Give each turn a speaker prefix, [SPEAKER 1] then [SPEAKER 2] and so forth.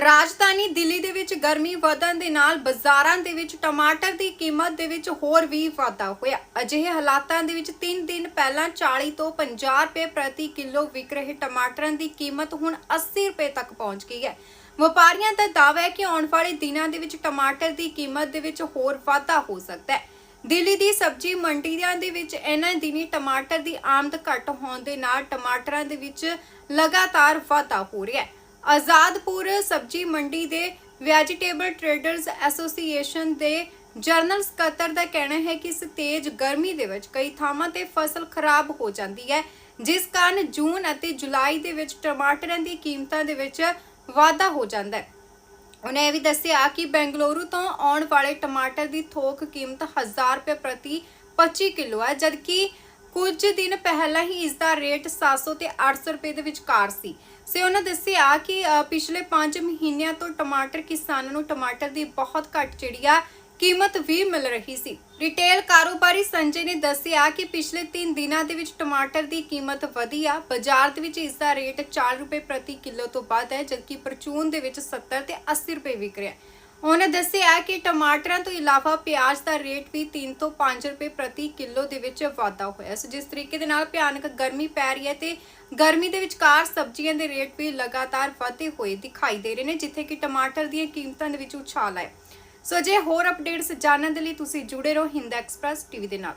[SPEAKER 1] ਰਾਜਧਾਨੀ ਦਿੱਲੀ ਦੇ ਵਿੱਚ ਗਰਮੀ ਵਧਣ ਦੇ ਨਾਲ ਬਾਜ਼ਾਰਾਂ ਦੇ ਵਿੱਚ ਟਮਾਟਰ ਦੀ ਕੀਮਤ ਦੇ ਵਿੱਚ ਹੋਰ ਵੀ ਵਾਧਾ ਹੋਇਆ। ਅਜਿਹੇ ਹਾਲਾਤਾਂ ਦੇ ਵਿੱਚ 3 ਦਿਨ ਪਹਿਲਾਂ 40 ਤੋਂ 50 ਰੁਪਏ ਪ੍ਰਤੀ ਕਿਲੋ ਵਿਕ ਰਹੇ ਟਮਾਟਰਾਂ ਦੀ ਕੀਮਤ ਹੁਣ 80 ਰੁਪਏ ਤੱਕ ਪਹੁੰਚ ਗਈ ਹੈ। ਵਪਾਰੀਆਂ ਦਾ ਦਾਅਵਾ ਹੈ ਕਿ ਆਉਣ ਵਾਲੇ ਦਿਨਾਂ ਦੇ ਵਿੱਚ ਟਮਾਟਰ ਦੀ ਕੀਮਤ ਦੇ ਵਿੱਚ ਹੋਰ ਵਾਧਾ ਹੋ ਸਕਦਾ ਹੈ। ਦਿੱਲੀ ਦੀ ਸਬਜ਼ੀ ਮੰਡੀਆਂ ਦੇ ਵਿੱਚ ਇਹਨਾਂ ਦਿਨੀ ਟਮਾਟਰ ਦੀ ਆਮਦ ਘੱਟ ਹੋਣ ਦੇ ਨਾਲ ਟਮਾਟਰਾਂ ਦੇ ਵਿੱਚ ਲਗਾਤਾਰ ਵਾਧਾ ਹੋ ਰਿਹਾ ਹੈ। ਆਜ਼ਾਦਪੁਰ ਸਬਜ਼ੀ ਮੰਡੀ ਦੇ ਵੈਜੀਟੇਬਲ ਟ੍ਰੇਡਰਸ ਐਸੋਸੀਏਸ਼ਨ ਦੇ ਜਰਨਲ ਸਕੱਤਰ ਦਾ ਕਹਿਣਾ ਹੈ ਕਿ ਇਸ ਤੇਜ਼ ਗਰਮੀ ਦੇ ਵਿੱਚ ਕਈ ਥਾਵਾਂ ਤੇ ਫਸਲ ਖਰਾਬ ਹੋ ਜਾਂਦੀ ਹੈ, ਜਿਸ ਕਾਰਨ ਜੂਨ ਅਤੇ ਜੁਲਾਈ ਦੇ ਵਿੱਚ ਟਮਾਟਰਾਂ ਦੀ ਕੀਮਤਾਂ ਦੇ ਵਿੱਚ ਵਾਧਾ ਹੋ ਜਾਂਦਾ ਹੈ। ਉਹਨੇ ਇਹ ਵੀ ਦੱਸਿਆ ਕਿ ਬੈਂਗਲੁਰੂ ਤੋਂ ਆਉਣ ਵਾਲੇ ਟਮਾਟਰ ਦੀ ਥੋਕ ਕੀਮਤ 1000 ਰੁਪਏ ਪ੍ਰਤੀ 25 ਕਿਲੋ ਹੈ, ਜਦਕਿ ਕੁਝ ਦਿਨ ਪਹਿਲਾਂ ਹੀ ਇਸ ਦਾ ਰੇਟ 700 ਤੇ 800 ਰੁਪਏ ਦੇ ਵਿਚਕਾਰ ਸੀ। ਸੇ ਉਹਨਾਂ ਦੱਸਿਆ ਕਿ ਪਿਛਲੇ 5 ਮਹੀਨਿਆਂ ਤੋਂ ਟਮਾਟਰ ਕਿਸਾਨਾਂ ਨੂੰ ਟਮਾਟਰ ਦੀ ਬਹੁਤ ਘੱਟ ਜਿਹੜੀ ਆ ਕੀਮਤ ਵੀ ਮਿਲ ਰਹੀ ਸੀ। ਰਿਟੇਲ ਕਾਰੋਬਾਰੀ ਸੰਜੇ ਨੇ ਦੱਸਿਆ ਕਿ ਪਿਛਲੇ 3 ਦਿਨਾਂ ਦੇ ਵਿੱਚ ਟਮਾਟਰ ਦੀ ਕੀਮਤ ਵਧੀ ਆ ਬਾਜ਼ਾਰ ਦੇ ਵਿੱਚ ਇਸ ਦਾ ਰੇਟ 4 ਰੁਪਏ ਪ੍ਰਤੀ ਕਿਲੋ ਤੋਂ ਵੱਧ ਹੈ, ਜਦਕਿ ਪਰਚੂਨ ਦੇ ਵਿੱਚ 70 ਤੇ 80 ਰੁਪਏ ਵਿਕ ਰਿਹਾ ਹੈ। ਉਹਨੇ ਦੱਸਿਆ ਕਿ ਟਮਾਟਰਾਂ ਤੋਂ ਇਲਾਵਾ ਪਿਆਜ਼ ਦਾ ਰੇਟ ਵੀ 3 ਤੋਂ 5 ਰੁਪਏ ਪ੍ਰਤੀ ਕਿਲੋ ਦੇ ਵਿੱਚ ਵਾਧਾ ਹੋਇਆ ਸੋ। ਜਿਸ ਤਰੀਕੇ ਦੇ ਨਾਲ ਭਿਆਨਕ ਗਰਮੀ ਪੈ ਰਹੀ ਹੈ ਤੇ ਗਰਮੀ ਦੇ ਵਿਚਕਾਰ ਸਬਜ਼ੀਆਂ ਦੇ ਰੇਟ ਵੀ ਲਗਾਤਾਰ ਵਧੇ ਹੋਏ ਦਿਖਾਈ ਦੇ ਰਹੇ ਨੇ, ਜਿੱਥੇ ਕਿ ਟਮਾਟਰ ਦੀਆਂ ਕੀਮਤਾਂ ਦੇ ਵਿੱਚ ਉਛਾਲ ਹੈ ਸੋ ਜੇ ਹੋਰ ਅਪਡੇਟਸ ਜਾਣਨ ਦੇ ਲਈ ਤੁਸੀਂ ਜੁੜੇ ਰਹੋ ਹਿੰਦ ਐਕਸਪ੍ਰੈਸ ਟੀਵੀ ਦੇ ਨਾਲ।